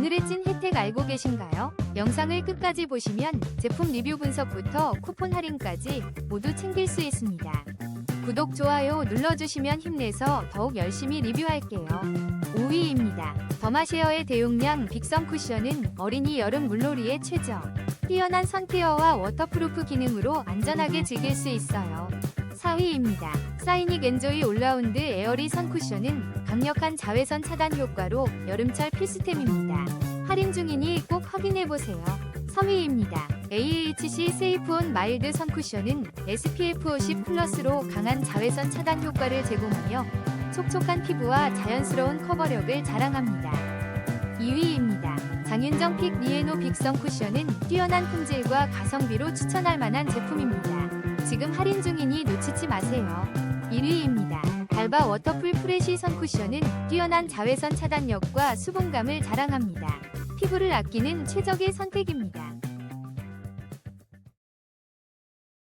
오늘의 찐 혜택 알고 계신가요? 영상을 끝까지 보시면 제품 리뷰 분석부터 쿠폰 할인까지 모두 챙길 수 있습니다. 구독, 좋아요 눌러주시면 힘내서 더욱 열심히 리뷰할게요. 5위입니다. 더마쉐어의 대용량 빅선 쿠션은 어린이 여름 물놀이에 최적. 뛰어난 선케어와 워터프루프 기능으로 안전하게 즐길 수 있어요. 4위입니다. 사이닉 엔조이 올라운드 에어리 선쿠션은 강력한 자외선 차단 효과로 여름철 필수템입니다. 할인 중이니 꼭 확인해보세요. 3위입니다. AHC 세이프온 마일드 선쿠션은 SPF 50 플러스로 강한 자외선 차단 효과를 제공하며 촉촉한 피부와 자연스러운 커버력을 자랑합니다. 2위입니다. 장윤정 픽 니에노 빅선 쿠션은 뛰어난 품질과 가성비로 추천할 만한 제품입니다. 지금 할인 중이니 놓치지 마세요. 1위입니다. 달바 워터풀 프레시 선 쿠션은 뛰어난 자외선 차단력과 수분감을 자랑합니다. 피부를 아끼는 최적의 선택입니다.